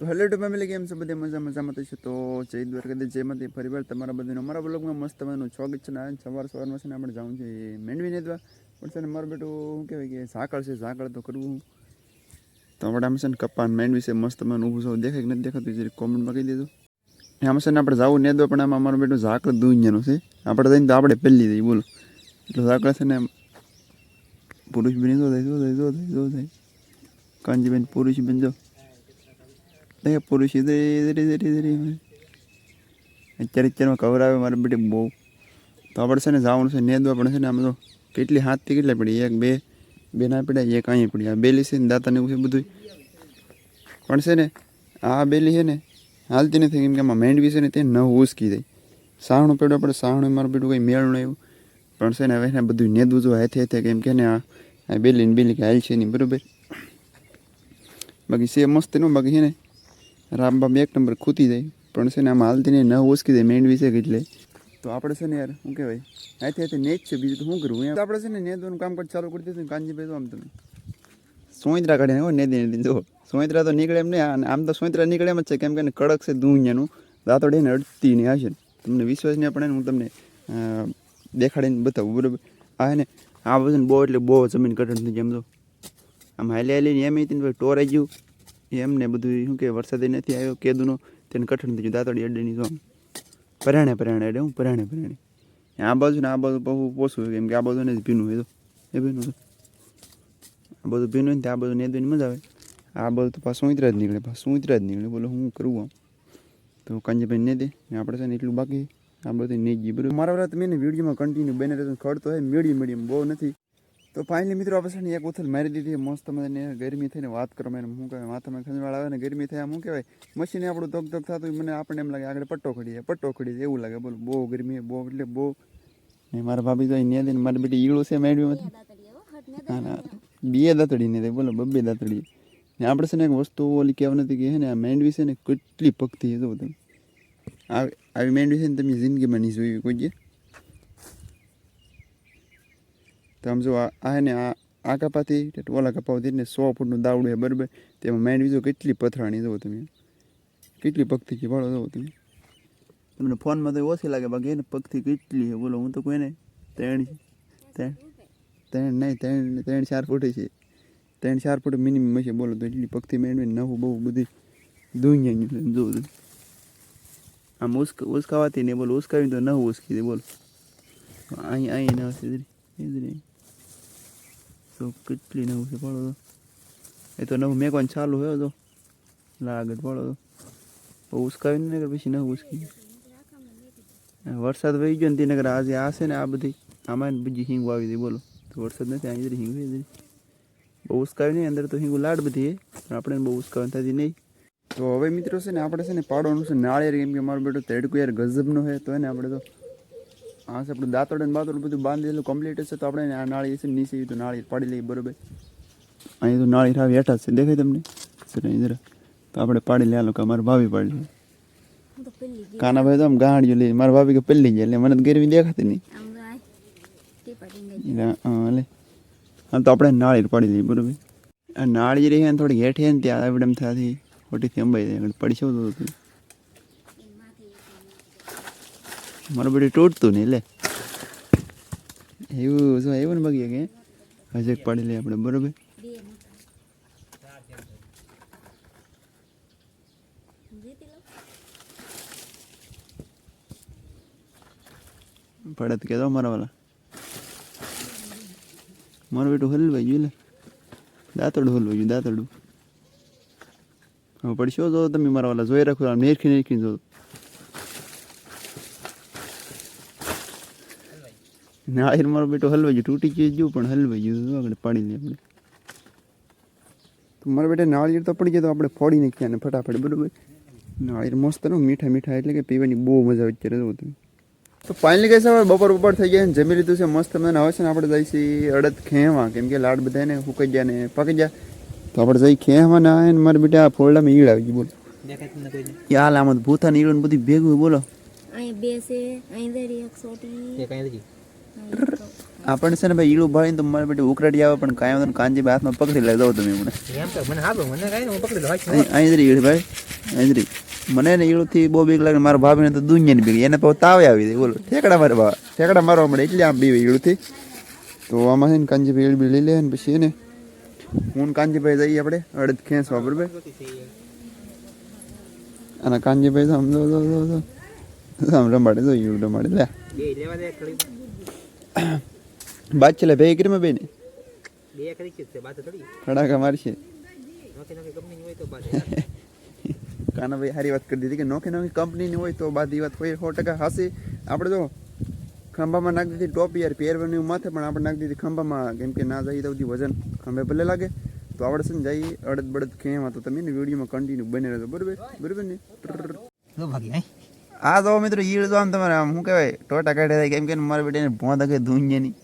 તો hello two family કેમ છે? બધા મજા મજામાં થશે તો જય દ્વારકાથી જય ફરી વાર તમારા બધાનું, અમારા બ્લોગમાં મસ્ત મજાનું સ્વાગત છે ને સવાર સવારમાં છે ને આપણે જવું છે મેંડવી નેદવા પણ છે ને મારું બેટું, શું કહેવાય કે ઝાકળ છે, ઝાકળ તો કરવું તો આપણે આમ છે ને કપાન મેંડવી છે, મસ્ત મને ઊભું છે. દેખાય કે નથી દેખાતું, જરી કોમેન્ટમાં કહી દેજો. આમ છે ને આપણે જવું નેદવા પણ આમાં મારું બેટું ઝાકળ દુનિયાનું છે. આપણે જઈને તો આપણે પહેલી દઈએ બોલો. એટલે ઝાકળ છે ને પુરુષ બેન, જો થાય જો થાય જો થાય જો થાય. કાંજીબેન પુરુષ બેન જો દેખ પુરુષી અત્યારે અત્યારમાં કવર આવે મારે બેટી બહુ. તો આપણે છે ને જવાનું છે, નેદવા પણ છે ને આમ તો કેટલી હાથથી કેટલી પડી એક, બે બે ના પડ્યા, એક અહીં પડી આ બેલી છે ને દાંતા ને એવું છે બધું પણ છે ને આ બેલી છે ને હાલતી નથી, કેમ કે આમાં મેંડવી છે ને તે નવ ઉસકી જાય. સાહણું પેડું આપણે સાહણું મારું બેટું કંઈ મેળ નહીં પણ છે ને હવે બધું નેદવું જો હાથે હાથે કેમ કે ને આ આ બેલી ને બેલી કે હાલ છે નહીં, બરાબર? બાકી છે મસ્ત નો બાકી છે ને રામબામ એક નંબર ખૂતી જાય, પણ છે ને આમાં હાલતી નહીં ન ઓસકી જાય વિશે છે એટલે. તો આપણે છે ને યાર, શું કહેવાય? અહીંથી અહીંથી નેચ છે, બીજું તો શું કરવું? આપણે છે ને નેદવાનું કામકાજ ચાલુ કરી દીધું કાંજીભાઈ તો આમ તમે. સોયત્રા કાઢીને હો, નેદી નેદી, જો. સોયત્રા તો નીકળે એમ નહીં આમ તો સોયત્રા નીકળે એમ જ છે, કેમ કે કડક છે દુનિયાનું. દાંતોડી એને અડતી ને હશે. તમને વિશ્વાસ નહીં પડે ને, હું તમને દેખાડીને બતાવું, બરાબર? આ હે ને, આ બધું બહુ એટલે બહુ જમીન કઠણ થઈ જેમ તો આમ હાલે હાલીને એમ હતી ને ટોરાઈ ગયું. એમને બધું શું કે વરસાદ નથી આવ્યો, કેદુનો, તેને કઠણ થઈ ગયું, દાંતડી જો આમ. પરાણે પરાણે, એટલે હું પરાણે પરાણે. આ બાજુ ને આ બાજુ બહુ પોસું કેમ કે આ બાજુ ને જ ભીનું હોય તો. એ ભીનું તો. આ બધું ભીનું હોય ને તો આ બધું નેદવાની મજા આવે. આ બધું તો પાછું ઉતરા જ નીકળે, પાછું ઉતરા જ નીકળે. બોલો, હું કરવું આમ? તો કાંજીભાઈ ને દે ને આપણે છે ને એટલું બાકી. આ બધું નહીં જી બરાબર. મારા વાળા તમે વિડીયોમાં કન્ટિન્યુ બને રહેતો ખડ તો હે મીડિયમ મીડિયમ બહુ નથી. તો ફાઇનલી મિત્રો આપણે છે ને એક ઉથલ મારી દીધી. મસ્ત મને ગરમી થઈને વાત કરવા એને શું કહેવાય, માથામાં ખંજવાળ આવે ને ગરમી થાય હું કહેવાય. મશીને આપણું ધક ધક થતું મને આપણને એમ લાગે, આગળ પટ્ટો ખડી જાય પટ્ટો ખડી જાય એવું લાગે, બોલો, બહુ ગરમી બહુ, એટલે બહુ. ને મારા ભાભી તો અહીંયા દે ને મારી બેટી ઈળું છે મેળવ્યું હા ના બે દાંતડી નહીં તે બોલો, બબ્બે દાંતડી. ને આપણે છે ને એક વસ્તુ ઓલી કહેવા નથી કે હે ને, આ મેંડવી છે ને કેટલી ભક્તિ હતું તમે. આવી આવી મેંડવી છે ને તમે જિંદગીમાં નહીં જોઈ કોઈ જે તો આમ જો આ આ હે ને આ આ કપાતી ઓલા કપાવતી ને સો ફૂટનું દાવડું છે, બરાબર? તેમાં મેન બીજું કેટલી પથરાણી જુઓ તમે? કેટલી પગથી છે ભાળો જુઓ તમે? તમને ફોનમાં તો ઓછી લાગે, બાકી એને પગથી કેટલી છે? બોલો, હું તો કોઈને ત્રણ ત્રણ? ત્રણ નહીં, ત્રણ ત્રણ ચાર ફૂટ છે. ત્રણ ચાર ફૂટ મિનિમમ હશે, બોલો તો. એટલી પગથી મેળવી નવું બહુ બધી દુનિયા તું આમ ઉસ્ક ઉસ્કાવાથી ને બોલો ઉસકાવી તો નવું ઉસકી દે, બોલો. અહીં અહીં ન હશે નહીં તો કેટલી નવું છે પડો તો. એ તો નવું મેકવાનું ચાલુ હોય તો. લાગત પડો તો. બહુ ઉસકાવી ને પછી નવું ઉસકી વરસાદ વહી ગયો ને તેને આજે આ છે ને આ બધી. આમાં બીજી હિંગ વાવી હતી બોલો. તો વરસાદ નથી અહીં હિંગ જરી બહુ ઉસકાવી નહીં, અંદર તો હિંગ લાડ બધી પણ આપણે બહુ ઉસકાવી થતી નહીં. તો હવે મિત્રો છે ને આપણે છે ને પાડવાનું છે. નાળિયેર, કેમ કે મારો બેટો તેડકું યાર ગજબનો છે તો એને આપણે તો હા સર આપણું દાંતોડ ને બાતોડ બધું બાંધેલું કમ્પ્લીટ હશે તો આપણે આ નાળી છે ને નીચે તો નાળી પાડી લઈએ બરોબર. અહીં તો નાળી આવી હેઠા છે દેખાય તમને? સર અહીં જરા. તો આપણે પાડી લે કે અમારે ભાભી પાડી કાના કાનાભાઈ તો આમ ગાંડિયું લઈએ મારા ભાભી કે પેલી જાય એટલે મને તો ગરમી દેખાતી નહીં. એટલે આમ તો આપણે નાળિયેર પાડી લઈએ બરોબર. આ નાળિયેર છે ને થોડીક હેઠે ને ત્યાં આવડે એમ થયાથી ખોટીથી અંબાઈ જાય પડી શું તો મારું તૂટતું નહીં, લે. એવું, શું, એવું ને બગીએ કે હજે પાડી લઈએ આપણે, બરોબર? પડે તો કહેતો મારા વાલા. મારું બેટું હલવાઈ ગયું, લે. દાંતડું હલવાઈ ગયું, દાંતડું. હવે પડશો જો તમે મારા વાલા જોઈ રાખો નેરખી નેરખી જો નાળિયેર મારો બેટો હલવાઈ ગયો તૂટી ગયું ગયું પણ હલવાઈ ગયું. જો આગળ પાડી લઈએ આપણે. તો મારા બેટા નાળિયેર તો પડી ગયો તો આપણે ફોડી નાખ્યા ને ફટાફટ બરાબર? નાળિયેર મસ્ત ને મીઠા મીઠા એટલે કે પીવાની બહુ મજા આવે અત્યારે જો તમે તો ફાઇનલી કહેશે હવે બપોર બપોર થઈ ગયા ને જમી લીધું છે મસ્ત મને હવે છે ને આપણે જઈશી અડદ ખેવા કેમ કે લાડ બધા ને ફૂકાઈ ગયા ને પકી ગયા. તો આપણે જઈ ખેવા ને આવે ને મારા બેટા આ ફોરડામાં ઈડ આવી ગઈ બોલો. યાર આમાં ભૂતા ને ઈડો ને બધું ભેગું બોલો. અહીં બે છે અહીં એક સોટી. આપણને છે ને ભાઈ ઈડું ભાળીને તો મારે બેટી ઉકરાટી આવે પણ કાંઈ વાંધો કાંજી ભાઈ હાથમાં પકડી લે દો તમે મને. એમ તો મને હા મને કાંઈ હું પકડી લઉં અહીં રહી ઈડ ભાઈ રહી. મને ને ઈડુંથી બહુ બીક લાગે મારા ભાભીને તો દુનિયાની બીક એને પછી તાવે આવી દે બોલો ઠેકડા મારે બા ઠેકડા મારવા મળે એટલે આમ બીવે ઈડુંથી. તો આમાં છે ને કાંજીભાઈ ભાઈ બી લઈ લે ને પછી એને હું કાંજીભાઈ જઈએ આપણે અડદ ખેંચવા બરોબર? અને કાંજીભાઈ તો આમ જો જો જો જો આમ રમાડે જો ઈળ રમાડે લે લેવા દે બાદ છેલ્લે ભેગી કરી બેન. બે ખરી છે બાદ થોડી. ખડાકા મારશે નોખી નોખી કંપની હોય તો બાદ કાનાભાઈ સારી વાત કરી દીધી કે નોખી નોખી કંપનીની હોય તો બાદ એ વાત કોઈ સો ટકા હાસી. આપણે જો ખંભામાં નાખી દીધી ટોપી યાર પહેરવાની માથે પણ આપણે નાખી દીધી ખંભામાં કેમ કે ના જઈએ તો વજન ખંભે ભલે લાગે. તો આપણે છે ને જઈએ અડદ બળદ ખેવા તો તમે વિડીયોમાં કન્ટિન્યુ બને રહેજો બરોબર? બરોબર ને? ભાગી આ તો મિત્રો ઈળ તો આમ તમારે આમ શું કહેવાય? ટોટા કાઢે થાય કેમ કે મારા બેટાને ભોંધા કે નહીં.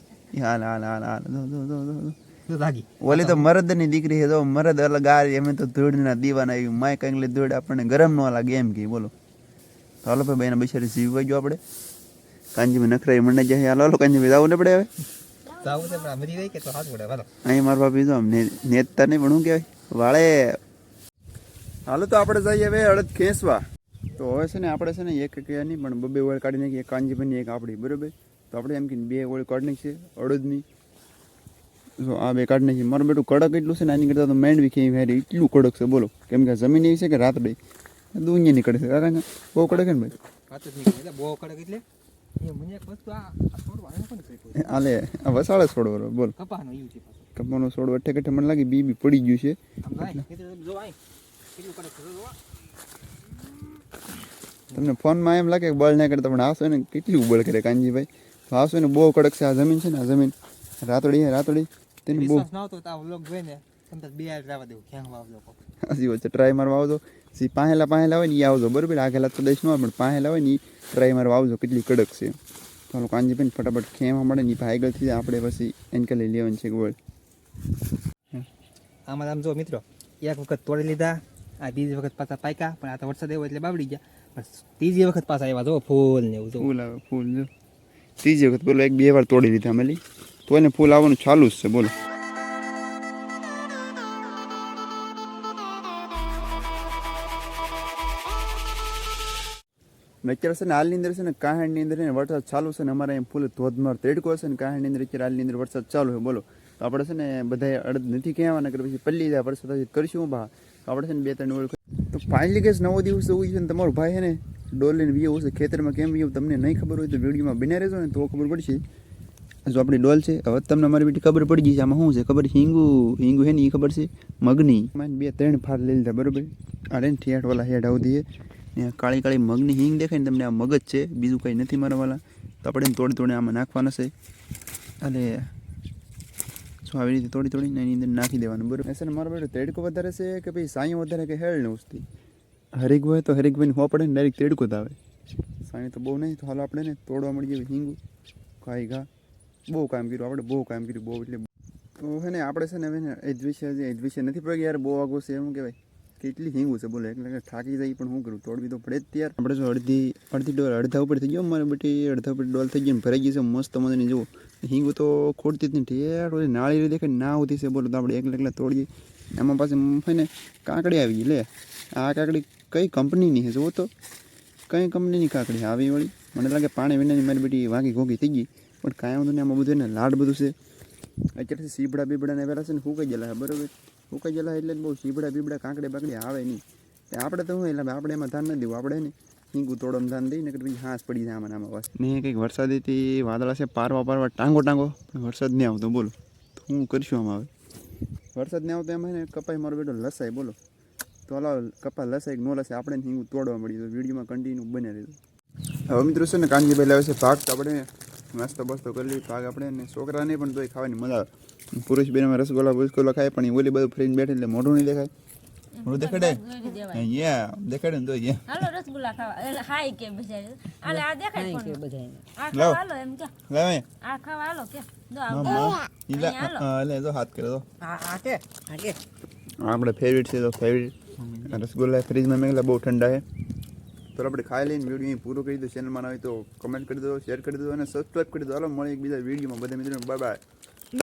હાલ હાલ હાલ હાલ જો, જો, જો, ઓલી તો મરદની દીકરી છે જો મરદ અલગ આ એમ તો ધૂળના દીવાના આવી માય કંઈક ધૂળ આપણને ગરમ ન લાગે એમ કે બોલો. તો હાલો ભાઈ એના બિચારી જીવવા જો આપણે. કાંજીભાઈ નખરાઈ મને જાય હાલો હાલો કાંજીભાઈ જવું ને પડે હવે? તો અહીં મારા બાપી જો આમ ને- નેતતા નહીં પણ શું કહેવાય? વાળે. હાલો તો આપણે જઈએ હવે અડદ ખેંચવા. તો હવે છે ને આપણે છે ને એક કયા નહીં પણ બબે ઓળ કાઢી નાખી એક કાંજીભાઈની એક આપણી બરાબર? તો આપણે એમ કે બે ઓળ કાઢી નાખીએ અડદની. જો આ બે કાઢી નાખીએ. મારું બેટું કડક એટલું છે ને આની કરતાં તો મેંડવી ખેઈ વેરી એટલું કડક છે બોલો. કેમ કે જમીન એવી છે કે રાત ભાઈ દુનિયા નીકળે છે. કાકા બહુ કડક ને ભાઈ? બહુ કડક એટલે? આલે આ વસાળે છોડવો બોલ. કપાનો યુ છે કપાનો છોડ અઠે કઠે મને લાગે બી બી પડી ગયું છે. તમને ફોનમાં એમ લાગે કે બળ ના કરે તમને આવશો ને કેટલી ઉબળ કરે કાનજીભાઈ? તો આવશો ને બહુ કડક છે આ જમીન છે ને આ જમીન રાતડી હે રાતડી. તેની બહુ હસી વચ્ચે ટ્રાય મારવા આવજો. સી પાહેલા પાહેલા હોય ને એ આવજો બરોબર? આગેલા તો દઈશ ન હોય પણ પાહેલા હોય ને એ ટ્રાય મારવા આવજો કેટલી કડક છે. ચાલો કાનજીભાઈ ફટાફટ ખેવા મળે ને ભાઈ આગળ આપણે પછી એનકે લઈ લેવાની છે ગોળ આમાં આમ જો મિત્રો એક વખત તોડી લીધા આ બીજી વખત પાછા પાક્યા પણ આ તો વરસાદ આવ્યો એટલે બાબડી ગયા. પણ ત્રીજી વખત પાછા આવ્યા, જો ફૂલ ને એવું ફૂલ આવે, ફૂલ જો. ત્રીજી વખત બોલો, એક બે વાર તોડી લીધા અમેલી તો એને ફૂલ આવવાનું ચાલુ જ છે, બોલો. અત્યારે છે ને હાલની અંદર છે ને કાહણની અંદર ને વરસાદ ચાલુ છે ને અમારે અહીં ફૂલ ધોધમાર તેડકો છે ને કાહણની અંદર અત્યારે હાલની અંદર વરસાદ ચાલુ છે, બોલો. તો આપણે છે ને બધા અડદ નથી કહેવાના, કે પછી પલ્લી જાય, વરસાદ કરીશું બા. આપણે છે ને બે, ત્રણ ઓળખ તો ફાઇનલી કેસ નવો દિવસ એવું છે ને તમારો ભાઈ છે ને, ડોલ લઈને હશે. ખેતરમાં કેમ વીયો તમને નહીં ખબર હોય તો વિડીયોમાં બિના રહેજો ને, તો ખબર પડશે. જો આપણી ડોલ છે, હવે તમને મારી બેટી ખબર પડી ગઈ છે. આમાં શું છે ખબર? હિંગુ હિંગુ છે ને એ ખબર છે? મગની. બે, ત્રણ ફાર લઈ લીધા, બરોબર? અરે ઠેઠ વાલા આવતી છે. ને કાળી કાળી મગની હિંગ દેખાય ને તમને, આ મગજ છે, બીજું કંઈ નથી મારા તો આપણે તોડી તોડી આમાં નાખવાના છે. અને શું આવી રીતે તોડી તોડીને એની અંદર નાખી દેવાનું બરોબર? છે ને મારો બેટો તેડકો વધારે છે કે ભાઈ સાંયો વધારે કે હેળ ને ઉસતી હરીક હોય તો હરીકભાઈને હોવા પડે ને ડાયરેક્ટ તેડકો જ આવે. સાંય તો બહુ નહીં તો હાલો આપણે ને તોડવા મળી જાય હિંગુ. ખાઈ ઘા. બહુ કામ કર્યું આપણે બહુ કામ કર્યું બહુ એટલે. તો હે ને આપણે છે ને હવે ને એ જ વિશે એ જ વિશે નથી પડ્યું યાર બહુ આગો છે એમ કહેવાય? કેટલી હિંગું છે બોલે? એટલે થાકી જાય પણ શું કરું? તોડવી તો પડે જ ત્યાર. આપણે જો અડધી અડધી ડોલ, અડધા ઉપર થઈ ગયો મારે બટી, અડધા ઉપર ડોલ થઈ ગયો ભરાઈ ગઈ છે મસ્ત મજાની, જુઓ. હિંગું તો ખોટતી જ નથી ઠેર નાળી રીતે દેખાય ના આવતી છે બોલો તો આપણે એકલા એકલા તોડીએ. એમાં છે ને, કાકડી આવી ગઈ, લે. આ કાકડી કઈ કંપનીની છે, જુઓ તો. કઈ કંપનીની કાકડી? આવી વળી. મને લાગે પાણી વિનાની મારી બેટી વાગી ઘોગી થઈ ગઈ. પણ કાંઈ વાંધો નહીં, આમાં બધું ને લાડ બધું છે. અત્યારથી સીબડા બીબડા ને પેલા છે ને, શું કહી ગયેલા બરોબર? ફૂકાઈ ગયેલા એટલે બહુ સીબડા બીબડા કાંકડે બાકડે આવે નહીં. એ આપણે તો શું એટલે આપણે એમાં ધ્યાન ન દેવું. આપણે ને હિંગું તોડવામાં ધ્યાન દઈ ને કે પછી હાંસ પડી જાય આમાં બસ. ને કંઈક વરસાદેથી વાદળા છે, પારવા પારવા ટાંગો ટાંગો. વરસાદ નહીં આવતો, બોલો. તો હું કરીશું આમાં હવે? વરસાદ નહીં આવતો એમાં કપાઈ મારો બેટો લસાય, બોલો. તો હલાવ કપા લસાય નો લસાય, આપણે હિંગું તોડવા મળી તો વિડીયોમાં કન્ટિન્યુ બને રહ્યું હવે મિત્રો છે ને, કાનજીભાઈ લાવે છે ભાગ, તો આપણે નાસ્તો બસ્તો કરી લઈએ. ભાગ આપણે ને છોકરાને પણ તોય ખાવાની મજા આવે. પુરુષ બેનમાં રસગોલા બસગોલા ખાય પણ એ ઓલી બધું ફ્રીને બેઠે એટલે મોઢું નહીં દેખાય. મોઢું દેખાડે? યા દેખાડે ને તો યા. હાલો રસગુલ્લા ખાવા. એટલે હાય કે બિચારી આલે આ દેખાય કોણ? આ લાવો. ખાવા હાલો એમ કે. લાવે. આ ખાવા હાલો કે. જો આ મમ્મા ઈલા હા, લે જો હાથ કરે તો આ આ કે આ કે. આપણે ફેવરિટ છે તો ફેવરિટ રસગુલ્લા ફ્રીજમાં મેંગલા બહુ ઠંડા છે. તો આપણે ખાઈ લઈને વીડિયો અહીં પૂરો કરી દો ચેનલમાં ના હોય તો કમેન્ટ કરી દો શેર કરી દો અને સબસ્ક્રાઈબ કરી દો. હાલો મળે એક બીજા વિડીયોમાં બધા મિત્રો બાય બાય